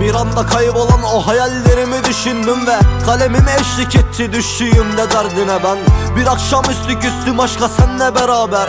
bir anda kaybolan o hayallerimi düşündüm ve Kalemim eşlik etti. Düştüğümde derdine ben Bir akşamüstü küstüm aşka senle beraber